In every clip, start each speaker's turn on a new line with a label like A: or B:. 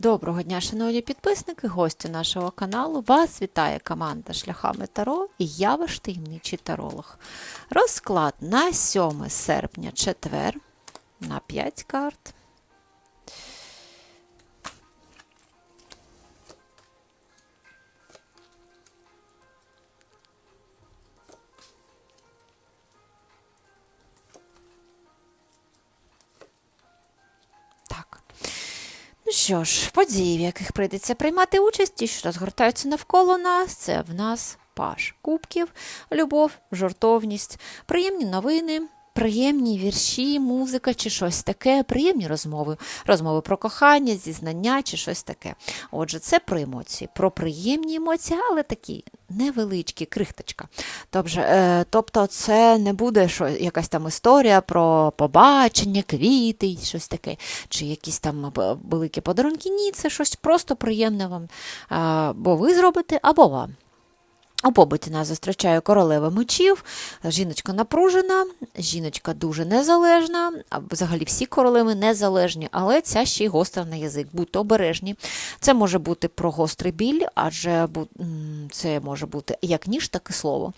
A: Доброго дня, шановні підписники, гості нашого каналу. Вас вітає команда Шляхами Таро і я ваш таємничий таролог. Розклад на 7 серпня, четвер, на 5 карт. Ну що ж, події, в яких прийдеться приймати участь, ті, що розгортаються навколо нас, це в нас паш кубків, любов, жартовність, приємні новини. Приємні вірші, музика чи щось таке, приємні розмови, розмови про кохання, зізнання чи щось таке. Отже, це про емоції, про приємні емоції, але такі невеличкі, крихточка. Тобто, е, тобто це не буде що, якась там історія про побачення, квіти, щось таке, чи якісь там великі подарунки. Ні, це щось просто приємне вам, або ви зробите, або вам. У побуті нас зустрічає королева мечів, жіночка напружена, жіночка дуже незалежна, а взагалі всі королеви незалежні, але ця ще й гостра на язик. Будьте обережні. Це може бути про гострий біль, адже це може бути як ніж, так і слово.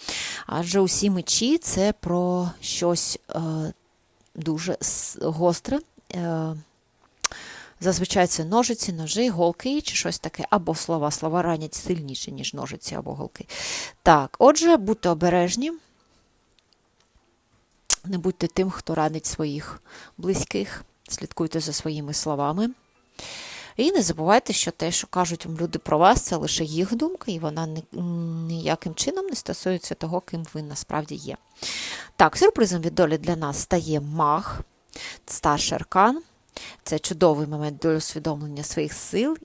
A: Адже усі мечі це про щось е, дуже гостре. Е, Зазвичай це ножиці, ножі, голки чи щось таке, або слова. Слова ранять сильніше, ніж ножиці або голки. Так, отже, будьте обережні. Не будьте тим, хто ранить своїх близьких, слідкуйте за своїми словами. І не забувайте, що те, що кажуть вам люди про вас, це лише їх думка, і вона ніяким чином не стосується того, ким ви насправді є. Так, сюрпризом від долі для нас стає маг, старший аркан. Це чудовий момент для усвідомлення своїх сил,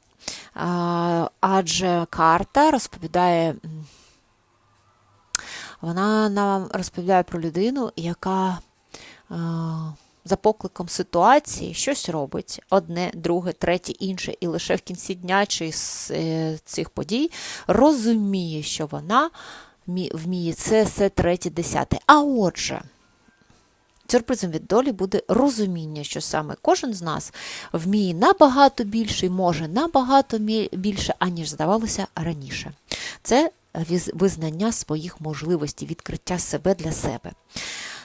A: адже карта розповідає, вона нам розповідає про людину, яка за покликом ситуації щось робить одне, друге, третє, інше, і лише в кінці дня чи з е, цих подій розуміє, що вона вміє це, все третє, десяте. А отже. Сюрпризом від долі буде розуміння, що саме кожен з нас вміє набагато більше і може набагато більше, аніж здавалося раніше. Це визнання своїх можливостей, відкриття себе для себе.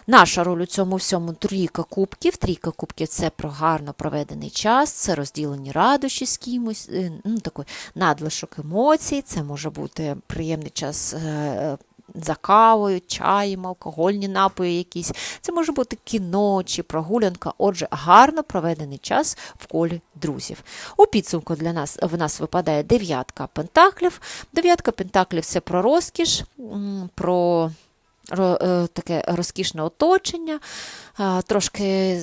A: Наша роль у цьому всьому трійка кубків. Трійка кубків це про гарно проведений час, це розділені радощі з кимось, е, ну, такий надлишок емоцій, це може бути приємний час. Е, За кавою, чаєм, алкогольні напої якісь. Це може бути кіно чи прогулянка. Отже, гарно проведений час в колі друзів. У підсумку для нас в нас випадає дев'ятка пентаклів. Дев'ятка пентаклів це про розкіш, про е, таке розкішне оточення, трошки.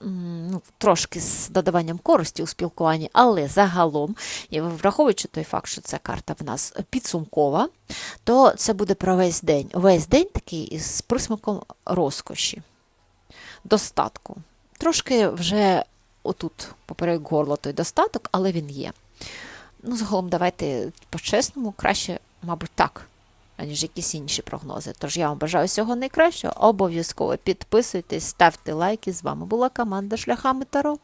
A: Ну, трошки з додаванням користі у спілкуванні, але загалом, враховуючи той факт, що ця карта в нас підсумкова, то це буде про весь день. Весь день такий із присмаком розкоші, достатку. Трошки вже отут поперек горла той достаток, але він є. Ну, загалом, давайте по-чесному, краще, мабуть, так, аніж якісь інші прогнози. Тож я вам бажаю всього найкращого. Обов'язково підписуйтесь, ставте лайки. З вами була команда Шляхами Таро.